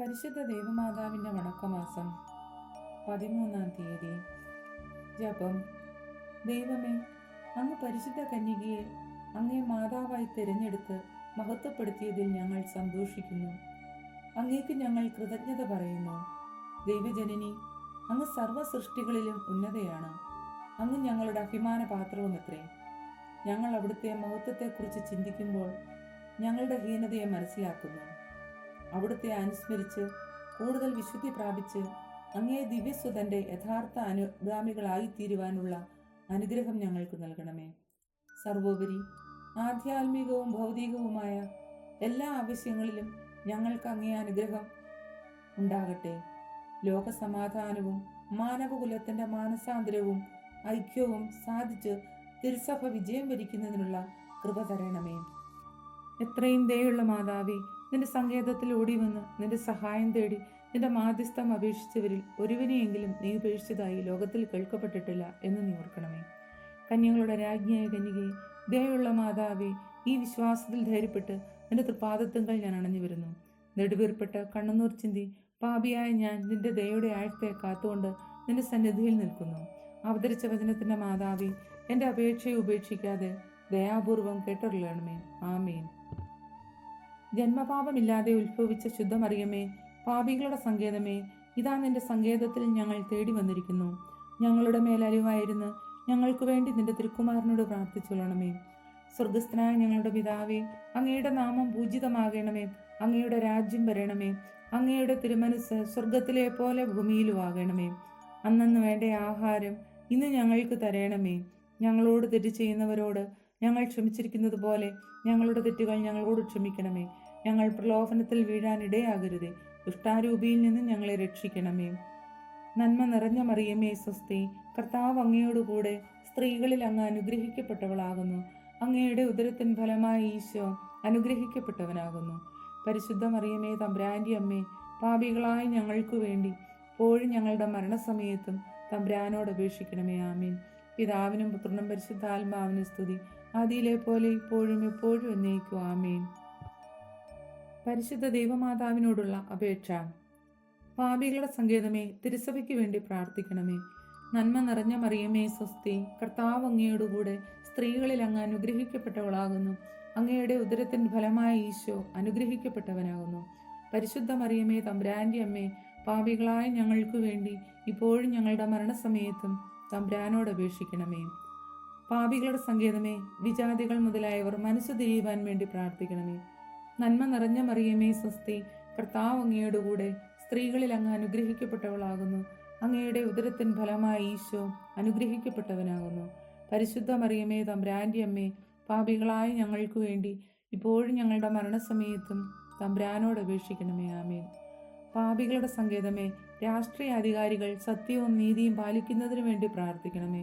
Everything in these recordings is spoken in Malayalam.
പരിശുദ്ധ ദേവമാതാവിന്റെ വണക്കമാസം പതിമൂന്നാം തീയതി. ജപം. ദൈവമേ അങ്ങ് പരിശുദ്ധ കന്യകയെ അങ്ങേ മാതാവായി തിരഞ്ഞെടുത്ത് മഹത്വപ്പെടുത്തിയതിൽ ഞങ്ങൾ സന്തോഷിക്കുന്നു. അങ്ങേക്ക് ഞങ്ങൾ കൃതജ്ഞത പറയുന്നു. ദൈവജനനി അങ്ങ് സർവ സൃഷ്ടികളിലും ഉന്നതയാണ്. അങ്ങ് ഞങ്ങളുടെ അഭിമാന പാത്രവും പാത്രവുമത്രേ ഞങ്ങൾ അവിടുത്തെ മഹത്വത്തെക്കുറിച്ച് ചിന്തിക്കുമ്പോൾ ഞങ്ങളുടെ ഹീനതയെ മനസ്സിലാക്കുന്നു. അവിടുത്തെ അനുസ്മരിച്ച് കൂടുതൽ വിശുദ്ധി പ്രാപിച്ച് അങ്ങേ ദിവ്യസ്വതന്റെ യഥാർത്ഥ അനുഗാമികളായി തീരുവാനുള്ള അനുഗ്രഹം ഞങ്ങൾക്ക് നൽകണമേ. സർവോപരി ആധ്യാത്മികവും ഭൗതികവുമായ എല്ലാ ആവശ്യങ്ങളിലും ഞങ്ങൾക്ക് അങ്ങേ അനുഗ്രഹം ഉണ്ടാകട്ടെ. ലോകസമാധാനവും മാനവകുലത്തിന്റെ മാനസാന്തരവും ഐക്യവും സാധിച്ച് തിരുസഭ വിജയം വരിക്കുന്നതിനുള്ള കൃപ തരണമേ. എത്രയും ദയുള്ള മാതാവേ നിന്റെ സങ്കേതത്തിൽ ഓടി വന്ന് നിന്റെ സഹായം തേടി നിന്റെ മാധ്യസ്ഥം അപേക്ഷിച്ചവരിൽ ഒരുവിനെയെങ്കിലും നീ ഉപേക്ഷിച്ചതായി ലോകത്തിൽ കേൾക്കപ്പെട്ടിട്ടില്ല എന്ന് നീ ഓർക്കണമേ. കന്യകളുടെ രാജ്ഞിയായ കന്യകയെ ദയുള്ള മാതാവെ ഈ വിശ്വാസത്തിൽ ധൈര്യപ്പെട്ട് നിന്റെ തൃപാദത്വങ്ങൾ ഞാൻ അണഞ്ഞു വരുന്നു നെടുവീർപ്പെട്ട് കണ്ണുനൂർ ചിന്തി പാപിയായ ഞാൻ നിന്റെ ദയയുടെ ആഴത്തെ കാത്തുകൊണ്ട് നിന്റെ സന്നിധിയിൽ നിൽക്കുന്നു. അവതരിച്ച വചനത്തിന്റെ മാതാവി എന്റെ അപേക്ഷയെ ഉപേക്ഷിക്കാതെ ദയാപൂർവം കേട്ടറിയണമേ. ആമേൻ. ജന്മപാപമില്ലാതെ ഉത്ഭവിച്ച ശുദ്ധമറിയമേ പാപികളുടെ സങ്കേതമേ ഇതാ നിന്റെ സങ്കേതത്തിൽ ഞങ്ങൾ തേടി വന്നിരിക്കുന്നു. ഞങ്ങളുടെ മേലലിവായിരുന്ന് ഞങ്ങൾക്ക് വേണ്ടി നിന്റെ തിരുക്കുമാരനോട് പ്രാർത്ഥിച്ചുകൊള്ളണമേ. സ്വർഗസ്ഥനായ ഞങ്ങളുടെ പിതാവേ അങ്ങയുടെ നാമം പൂജിതമാകണമേ അങ്ങയുടെ രാജ്യം വരണമേ അങ്ങയുടെ തിരുമനസ് സ്വർഗത്തിലെ പോലെ ഭൂമിയിലും ആകണമേ അന്നു വേണ്ട ആഹാരം ഇന്ന് ഞങ്ങൾക്ക് തരണമേ. ഞങ്ങളോട് തെറ്റ് ചെയ്യുന്നവരോട് ഞങ്ങൾ ക്ഷമിച്ചിരിക്കുന്നത് പോലെ ഞങ്ങളുടെ തെറ്റുകൾ ഞങ്ങളോട് ക്ഷമിക്കണമേ. ഞങ്ങൾ പ്രലോഭനത്തിൽ വീഴാനിടയാകരുതേ. ദുഷ്ടാരൂപിയിൽ നിന്ന് ഞങ്ങളെ രക്ഷിക്കണമേ. നന്മ നിറഞ്ഞ മറിയമേ സ്വസ്തി. കർത്താവ് അങ്ങയോടുകൂടെ സ്ത്രീകളിൽ അങ്ങ് അനുഗ്രഹിക്കപ്പെട്ടവളാകുന്നു. അങ്ങയുടെ ഉദരത്തിൻ ഫലമായി ഈശോ അനുഗ്രഹിക്കപ്പെട്ടവനാകുന്നു. പരിശുദ്ധ മറിയമേ തമ്പ്രാന്റെ അമ്മേ പാപികളായ ഞങ്ങൾക്കു വേണ്ടി പോഴും ഞങ്ങളുടെ മരണസമയത്തും തമ്പ്രാനോട് അപേക്ഷിക്കണമേ. ആമീൻ. പിതാവിനും പുത്രനും പരിശുദ്ധാത്മാവിനും സ്തുതി. ആദിയിലെ പോലെ ഇപ്പോഴും എപ്പോഴും എന്നേക്കും ആമേൻ. പരിശുദ്ധ ദൈവമാതാവിനോടുള്ള അപേക്ഷ. പാപികളുടെ സങ്കേതമേ തിരുസഭയ്ക്ക് വേണ്ടി പ്രാർത്ഥിക്കണമേ. നന്മ നിറഞ്ഞ മറിയമേ സ്വസ്തി. കർത്താവ് അങ്ങയോടുകൂടെ സ്ത്രീകളിൽ അങ്ങ് അനുഗ്രഹിക്കപ്പെട്ടവളാകുന്നു. അങ്ങയുടെ ഉദരത്തിൻ ഫലമായ ഈശോ അനുഗ്രഹിക്കപ്പെട്ടവനാകുന്നു. പരിശുദ്ധ മറിയമേ തമ്പ്രാന്റെ അമ്മേ പാപികളായ ഞങ്ങൾക്ക് വേണ്ടി ഇപ്പോഴും ഞങ്ങളുടെ മരണസമയത്തും തമ്പ്രാനോട് അപേക്ഷിക്കണമേ. പാപികളുടെ സങ്കേതമേ വിജാതികൾ മുതലായവർ മനസ്സ് തിരിയുവാൻ വേണ്ടി പ്രാർത്ഥിക്കണമേ. നന്മ നിറഞ്ഞ മറിയമേ സ്വസ്തി കർത്താവ് അങ്ങയോടുകൂടെ സ്ത്രീകളിൽ അങ്ങ് അനുഗ്രഹിക്കപ്പെട്ടവളാകുന്നു. അങ്ങയുടെ ഉദരത്തിൻ ഫലമായി ഈശോ അനുഗ്രഹിക്കപ്പെട്ടവനാകുന്നു. പരിശുദ്ധ മറിയമേ തമ്പ്രാന്റെ അമ്മേ പാപികളായ ഞങ്ങൾക്ക് വേണ്ടി ഇപ്പോഴും ഞങ്ങളുടെ മരണസമയത്തും തമ്പ്രാനോട് അപേക്ഷിക്കണമേ ആമേൻ. പാപികളുടെ സങ്കേതമേ രാഷ്ട്രീയ അധികാരികൾ സത്യവും നീതിയും പാലിക്കുന്നതിനു വേണ്ടി പ്രാർത്ഥിക്കണമേ.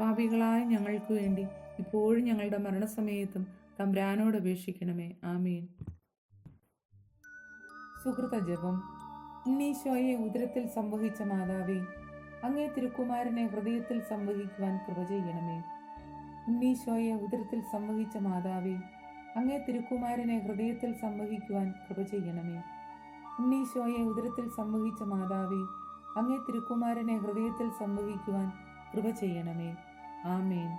പാപികളായ ഞങ്ങൾക്ക് വേണ്ടി ഇപ്പോഴും ഞങ്ങളുടെ മരണസമയത്തും തമ്പ്രാനോട് അപേക്ഷിക്കണമേ. ആമീൻ. സുഹൃത ജപം. ഉണ്ണീശോയെ ഉദരത്തിൽ സംവഹിച്ച മാതാവേ അങ്ങേ തിരുക്കുമാരനെ ഹൃദയത്തിൽ സംവഹിക്കുവാൻ കൃപ ചെയ്യണമേ. ഉണ്ണീശോയെ ഉദരത്തിൽ സംവഹിച്ച മാതാവേ അങ്ങേ തിരുക്കുമാരനെ ഹൃദയത്തിൽ സംവഹിക്കുവാൻ കൃപ ചെയ്യണമേ. ഉണ്ണീശോയെ ഉദരത്തിൽ സംവഹിച്ച മാതാവേ അങ്ങേ തിരുക്കുമാരനെ ഹൃദയത്തിൽ സംവഹിക്കുവാൻ കൃപ ചെയ്യണമേ. ആമേൻ